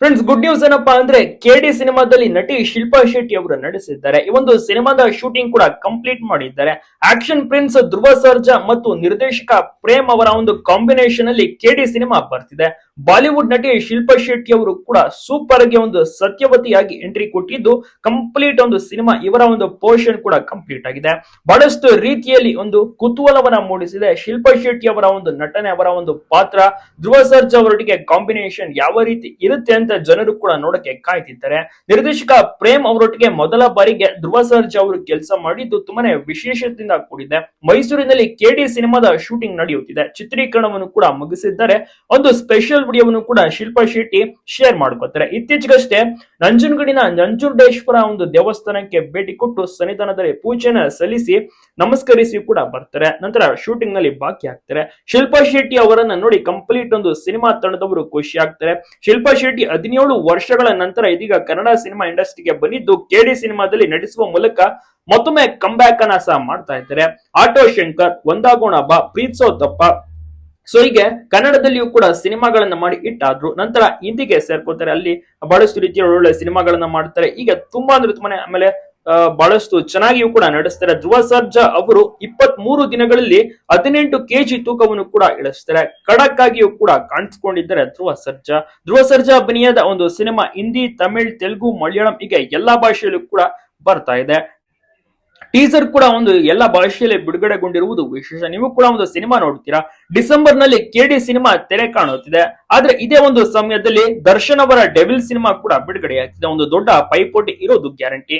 Friends good news ಏನಪ್ಪಾ ಅಂದ್ರೆ ಕೆಡಿ ಸಿನಿಮಾದಲ್ಲಿ ನಟಿ ಶಿಲ್ಪಾ ಶೆಟ್ಟಿ ಅವರು ನಡೆಸಿದ್ದಾರೆ ಈ ಒಂದು ಸಿನಿಮಾದ ಶೂಟಿಂಗ್ ಕೂಡ ಕಂಪ್ಲೀಟ್ ಮಾಡಿದ್ದಾರೆ. ಆಕ್ಷನ್ ಪ್ರಿನ್ಸ್ ಧ್ರುವ ಸರ್ಜಾ ಮತ್ತು ನಿರ್ದೇಶಕ ಪ್ರೇಮ್ ಅವರ ಒಂದು ಕಾಂಬಿನೇಷನ್ ಅಲ್ಲಿ ಕೆಡಿ ಸಿನಿಮಾ ಬರ್ತಿದೆ. ಬಾಲಿವುಡ್ ನಟಿ ಶಿಲ್ಪಾ ಶೆಟ್ಟಿ ಅವರು ಕೂಡ ಸೂಪರ್ಗೆ ಒಂದು ಸತ್ಯವತಿಯಾಗಿ ಎಂಟ್ರಿ ಕೊಟ್ಟಿದ್ದು ಕಂಪ್ಲೀಟ್ ಒಂದು ಸಿನಿಮಾ ಇವರ ಒಂದು ಪೋರ್ಷನ್ ಕೂಡ ಕಂಪ್ಲೀಟ್ ಆಗಿದೆ. ಬಹಳಷ್ಟು ರೀತಿಯಲ್ಲಿ ಒಂದು ಕುತೂಹಲವನ್ನ ಮೂಡಿಸಿದೆ ಶಿಲ್ಪಾ ಶೆಟ್ಟಿ ಅವರ ಒಂದು ನಟನೆ ಅವರ ಒಂದು ಪಾತ್ರ. ಧ್ರುವ ಸರ್ಜಾ ಅವರೊಟ್ಟಿಗೆ ಕಾಂಬಿನೇಷನ್ ಯಾವ ರೀತಿ ಇರುತ್ತೆ ಅಂತ ಜನರು ಕೂಡ ನೋಡಕ್ಕೆ ಕಾಯ್ತಿದ್ದಾರೆ. ನಿರ್ದೇಶಕ ಪ್ರೇಮ್ ಅವರೊಟ್ಟಿಗೆ ಮೊದಲ ಬಾರಿಗೆ ಧ್ರುವ ಸರ್ಜಾ ಅವರು ಕೆಲಸ ಮಾಡಿದ್ದು ತುಂಬಾನೇ ವಿಶೇಷದಿಂದ ಕೂಡಿದೆ. ಮೈಸೂರಿನಲ್ಲಿ ಕೆಡಿ ಸಿನಿಮಾದ ಶೂಟಿಂಗ್ ನಡೆಯುತ್ತಿದೆ. ಚಿತ್ರೀಕರಣವನ್ನು ಕೂಡ ಮುಗಿಸಿದ್ದಾರೆ. ಒಂದು ಸ್ಪೆಷಲ್ ವಿಡಿಯೋವನ್ನು ಕೂಡ ಶಿಲ್ಪಾ ಶೆಟ್ಟಿ ಶೇರ್ ಮಾಡ್ಕೋತಾರೆ. ಇತ್ತೀಚೆಗಷ್ಟೇ ನಂಜನಗೂಡಿನ ನಂಜುಂಡೇಶ್ವರ ಒಂದು ದೇವಸ್ಥಾನಕ್ಕೆ ಭೇಟಿ ಕೊಟ್ಟು ಸನ್ನಿಧಾನದಲ್ಲಿ ಪೂಜೆನ ಸಲ್ಲಿಸಿ ನಮಸ್ಕರಿಸಿ ಕೂಡ ಬರ್ತಾರೆ. ನಂತರ ಶೂಟಿಂಗ್ನಲ್ಲಿ ಬಾಕಿ ಆಗ್ತಾರೆ ಶಿಲ್ಪಾ ಶೆಟ್ಟಿ ಅವರನ್ನ ನೋಡಿ ಕಂಪ್ಲೀಟ್ ಒಂದು ಸಿನಿಮಾ ತಂಡದವರು ಖುಷಿ ಆಗ್ತಾರೆ. ಶಿಲ್ಪಾ ಶೆಟ್ಟಿ ಹದಿನೇಳು ವರ್ಷಗಳ ನಂತರ ಇದೀಗ ಕನ್ನಡ ಸಿನಿಮಾ ಇಂಡಸ್ಟ್ರಿಗೆ ಬಂದಿದ್ದು ಕೆಡಿ ಸಿನಿಮಾದಲ್ಲಿ ನಟಿಸುವ ಮೂಲಕ ಮತ್ತೊಮ್ಮೆ ಕಂಬ್ಯಾಕ್ ಅನ್ನ ಸಹ ಮಾಡ್ತಾ ಇದ್ದಾರೆ. ಆಟೋ ಶಂಕರ್ ಒಂದಾಗೋಣ ಬಾ ಪ್ರೀತ್ಸೋ ತಪ್ಪ ಸೊ ಹೀಗೆ ಕನ್ನಡದಲ್ಲಿಯೂ ಕೂಡ ಸಿನಿಮಾಗಳನ್ನ ಮಾಡಿ ಇಟ್ಟಾದ್ರು. ನಂತರ ಹಿಂದಿಗೆ ಸೇರ್ಕೋತಾರೆ. ಅಲ್ಲಿ ಬಹಳಷ್ಟು ರೀತಿಯ ಒಳ್ಳೊಳ್ಳೆ ಸಿನಿಮಾಗಳನ್ನ ಮಾಡ್ತಾರೆ. ಈಗ ತುಂಬಾ ಅಂದ್ರೆ ತುಂಬಾನೇ ಆಮೇಲೆ ಬಹಳಷ್ಟು ಚೆನ್ನಾಗಿಯೂ ಕೂಡ ನಡೆಸ್ತಾರೆ. ಧ್ರುವ ಸರ್ಜಾ ಅವರು ಇಪ್ಪತ್ತ್ ಮೂರು ದಿನಗಳಲ್ಲಿ ಹದಿನೆಂಟು ಕೆಜಿ ತೂಕವನ್ನು ಕೂಡ ಇಳಿಸ್ತಾರೆ. ಖಡಕ್ ಆಗಿಯೂ ಕೂಡ ಕಾಣಿಸ್ಕೊಂಡಿದ್ದಾರೆ ಧ್ರುವ ಸರ್ಜಾ. ಧ್ರುವ ಸರ್ಜಾ ಅಭಿನಯದ ಒಂದು ಸಿನಿಮಾ ಹಿಂದಿ, ತಮಿಳ್, ತೆಲುಗು, ಮಲಯಾಳಂ ಹೀಗೆ ಎಲ್ಲಾ ಭಾಷೆಯಲ್ಲೂ ಕೂಡ ಬರ್ತಾ ಇದೆ. ಟೀಸರ್ ಕೂಡ ಒಂದು ಎಲ್ಲ ಭಾಷೆಯಲ್ಲಿ ಬಿಡುಗಡೆಗೊಂಡಿರುವುದು ವಿಶೇಷ. ನೀವು ಕೂಡ ಒಂದು ಸಿನಿಮಾ ನೋಡ್ತೀರಾ? ಡಿಸೆಂಬರ್ನಲ್ಲಿ ಕೆಡಿ ಸಿನಿಮಾ ತೆರೆ ಕಾಣುತ್ತಿದೆ. ಆದ್ರೆ ಇದೇ ಒಂದು ಸಮಯದಲ್ಲಿ ದರ್ಶನ್ ಅವರ ಡೆವಿಲ್ ಸಿನಿಮಾ ಕೂಡ ಬಿಡುಗಡೆಯಾಗ್ತಿದೆ. ಒಂದು ದೊಡ್ಡ ಪೈಪೋಟಿ ಇರೋದು ಗ್ಯಾರಂಟಿ.